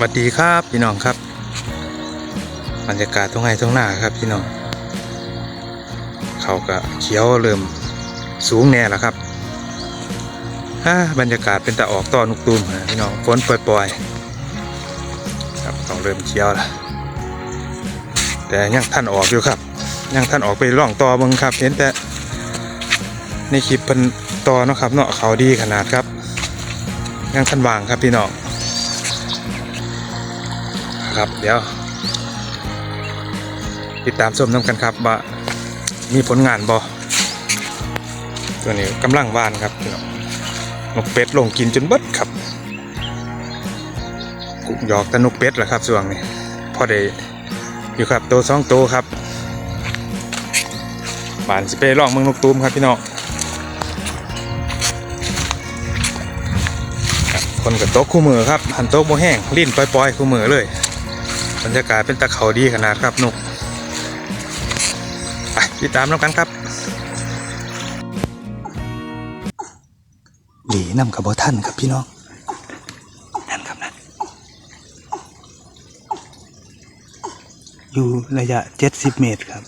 สวัสดีครับพี่น้องครับ บรรยากาศตรงไห้ตรงหน้าครับพี่น้องเขาก็เขียวเริ่มสูงแน่แล้วครับฮ่าบรรยากาศเป็นตะออกต่อนุกตูมนะพี่น้องฝนปล่อยๆครับต้องเริ่มเขียวแล้วแต่ยังท่านออกอยู่ครับ ยังท่านออกไปล่องต่อเบิ่งครับ เห็นแต่ในคลิปเป็นต่อเนาะครับเนาะเขาดีขนาดครับยังท่านวางครับพี่น้อง ครับเดี๋ยว ติดตามชมน้ำกันครับว่ามีผลงานบอตัวนี้กำลังวานครับพี่น้องนกเป็ดลงกินจนเบิดครับกุกหยอกแตะนกเป็ดแหละครับส่วงนี้พอได้อยู่ครับโตสองโตครับบานสเปรย์ล่องเมืองนกตูมครับพี่น้องครับคนกับโต๊ะคู่มือครับหันโต๊ะโมแห้งลิ้นปล่อยๆคู่มือเลย บรรยากาศเป็นตะเขาดีขนาดครับนกไปติดตามน้ำกันครับหลีนำกับบอท่านครับพี่น้องนั่นครับนั่นอยู่ระยะ70เมตรครับ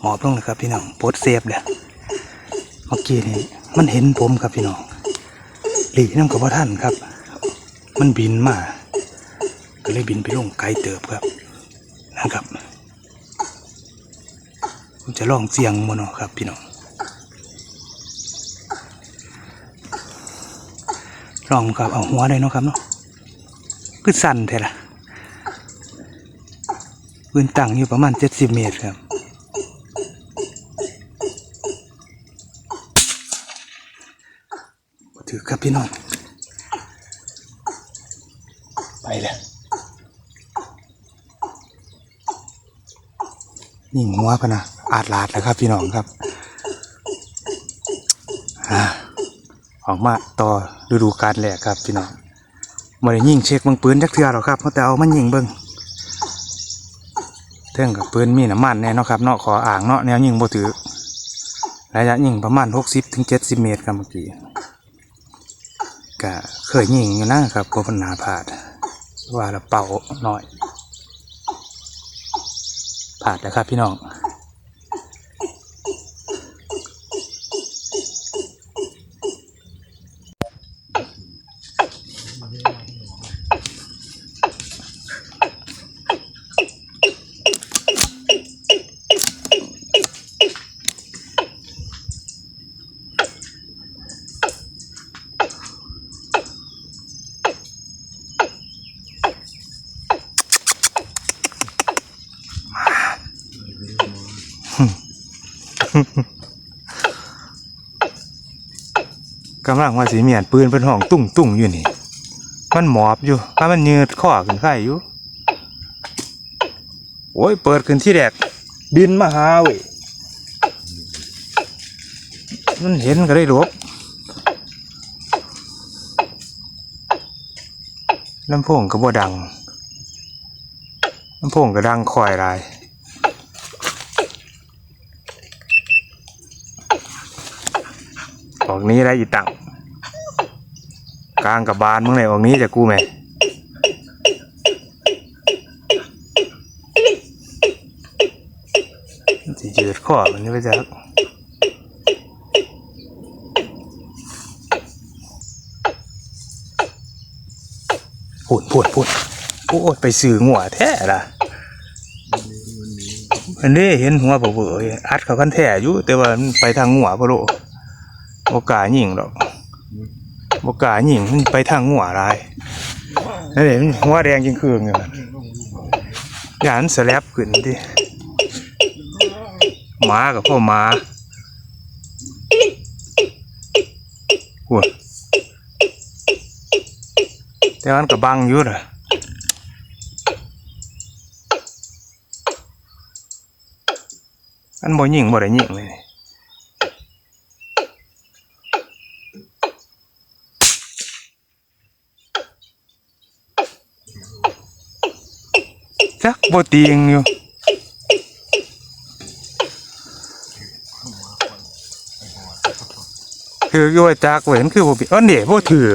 หมอบลงเลยครับพี่น้องโพสเซฟเลยเมื่อกี้นี่มันเห็นผมครับพี่น้องหลีน้ำกับว่าท่านครับ มันบินมาก็เลยบินไปลงไกลเติบครับนะครับผมจะลองเสียงมันเนาะครับ พี่น้องลองครับเอาหัวได้เนาะครับเนาะคือสั่นแท้ละปืนตั้งอยู่ประมาณเจ็ดสิบเมตรครับ ถือครับพี่น้อง ไปแล้วนี่หัวพะนะอาดลาดแล้วครับ พี่น้องครับอออกมาต่อฤดูกาลแรกครับพี่น้องมาได้ยิงเช็คบังปืนจักเทือหรอกครับเพราะแต่เอามันยิงเบิ้งเท่งกับปืนมีน้ำมันแน่นะครับเนาะขออ่างเนาะแนวยิงบ่ถือระยะยิงประมาณ60ถึง70เมตรครับเมื่อกี้ ก็เคยยิงอยู่นะครับก็ปัญหาผาด ว่าเราเป่าหน่อยผาดนะครับพี่น้อง กำลังว่าสีเมียนปืนเป็นห้องตุ้งตุ้งอยู่นี่ มันหมอบอยู่ถ้ามันยืดข้อขึ้นไข่อยู่ โอ้ย เปิดขึ้นที่แดก บินมาหาเว้ยมันเห็นก็ได้หลบลำโพงก็บ่ดังลำโพงก็ดังคอยไรอ อกนี้ได้อีตังกลางกับบานมึงไหนออกนี้จะกูไหมสิจืดข้อมันนี่ไปจักพูดพูดพูดโอ้ไปสื่อหัวแท้ละอันนี้เห็นหัวเบื่อๆอัดเขากันแท้อยู่แต่ว่าไปทางหัวพะโล โอกาสยิงหรอกโอกาสยิงมันไปทางหัวอะไรนั่นเองหัวแดงยิงเครื่องอยู่อย่าหันสแลบขึ้นดิหมากับพ่อหมาหัวแต่มันกับบังอยู่น่ะอันบ่ยิงบ่ได้ยิงเลย บ่เตียงอยู่ถืออยู่ว่าจักเว้นคือบ่บินอ๋อเนี่บ่ถือ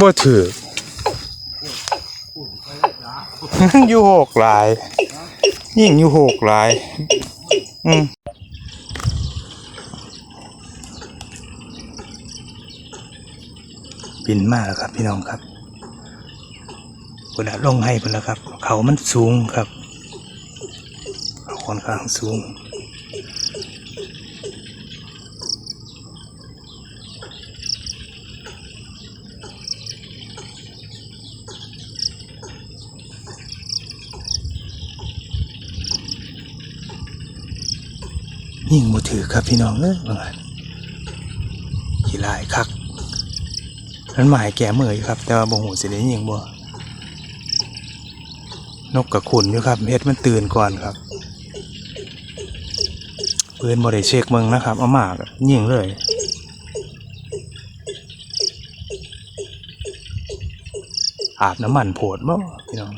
บ่ถืออยู่หกหลาย ยิ่งอยู่หกหลาย อืมบินมาแล้วครับพี่น้องครับ เวลาลงให้พิ่นแล้วครับ เขามันสูงครับเขาค่อนข้างสูงยิ่งมือถือครับพี่น้องเอ้ยบางอันขี่ลายคักนั้นหมายแก่เมื่อยครับ แต่ว่าบ่หูสิได้ยิงบ่ นกกับขุนอยู่ครับเฮ็ดมันตื่นก่อนครับปืนบ่ได้เช็คเมืองนะครับ เอามากยิงเลยอาบน้ำมันโผดบ่พี่น้อง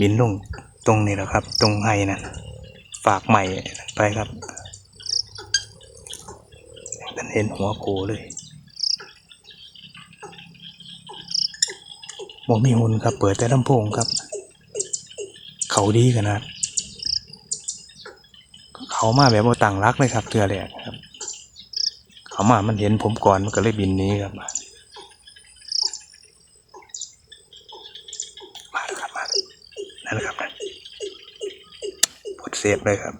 บินลงตรงนี้แหละครับ ตรงไฮนะฝากใหม่ไปครับนั่นเห็นหัวโผล่เลย โมมีหุ่นครับ เปิดแต่ลำโพงครับ เขาดีขนาดเขามาแบบว่าต่างรักเลยครับเทือแรกครับ เขามามันเห็นผมก่อนมันก็เลยบินนี้ครับมามาแล้วครับมานั่นแหละครับนั่นกดเซฟเลยครับ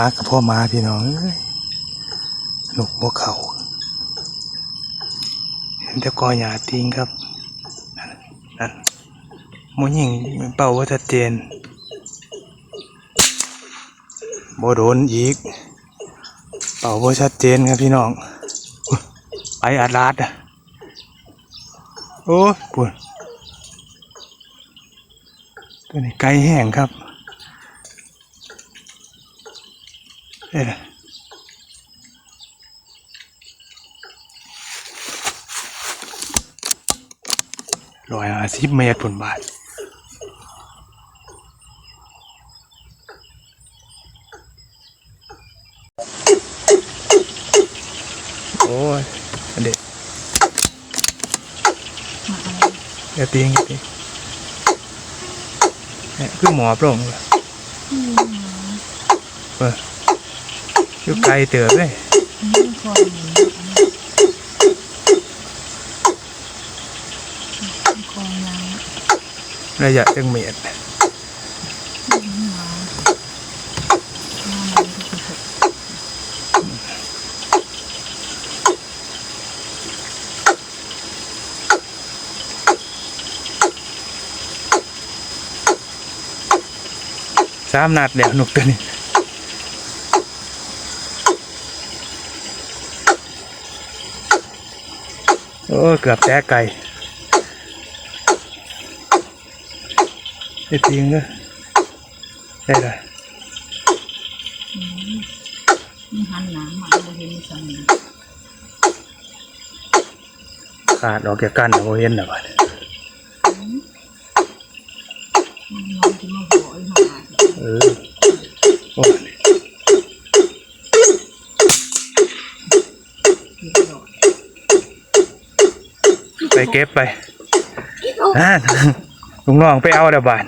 ากับพ่อมาพี่น้องหนุกบ่เขาเห็นแต่กอหยาติงครับนั่นนั่นหมูยิงเป่าว่าชัดเจนบ่โดนอีก เป่าบ่ชัดเจนครับพี่น้องอุ๊ยไปอัดลาดโอ้ยปวดตัวนี้ไกลแห้งครับ เอ้ยร้อยห้าสิบเมตรผลบาทโอ้ยอันเด็กอย่าตีงอย่าตีงเนี่ยคือหมอโปร่งเลยเออ อยู่ไกลเติบเลยนี่คนคนยังระยะจังเมตรสามนัดแล้วนกตัวนี้ โอ้เกือบแตกไก่ได้จริงเลยได้เลยนี่หันหนังมาเราเห็นสมิงขาดออกจากกันนะโมเห็นนะบัดน้องที่มาบอกอีหาเออโอ้ยเก็บดอก ไปเก็บไปอ่าลุงน้องไปเอาเดยวบาน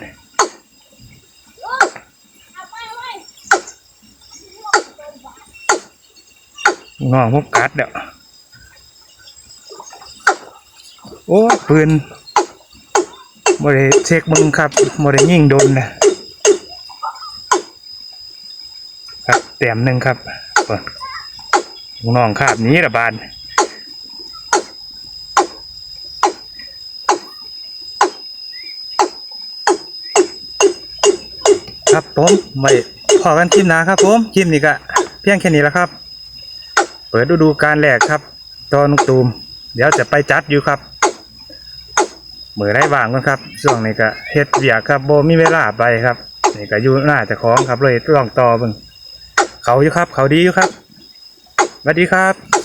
ลุงน้องพวกกัดเดี๋ยวโอ้ปืนบริเช็คมึงครับบริยิงโดนนะครับแต้มหนึ่งครับลูกน้องคาบหนี้ระบาดครับ ผมไว้พอกันคลิปหนาครับผมคลิปนี้ก็เพียงแค่นี้แล้วครับ เปิดฤดูการแรกครับตอนกตูม เดี๋ยวจะไปจัดอยู่ครับมือได้บางกันครับช่วงนี้ก็เฮ็ดเบียกครับโบมีเวลาไปครับนี่ก็อยู่หน้าจะคล้องครับเลยลองต่อเบิ่งเขาอยู่ครับ เขาดีอยู่ครับสวัสดีครับ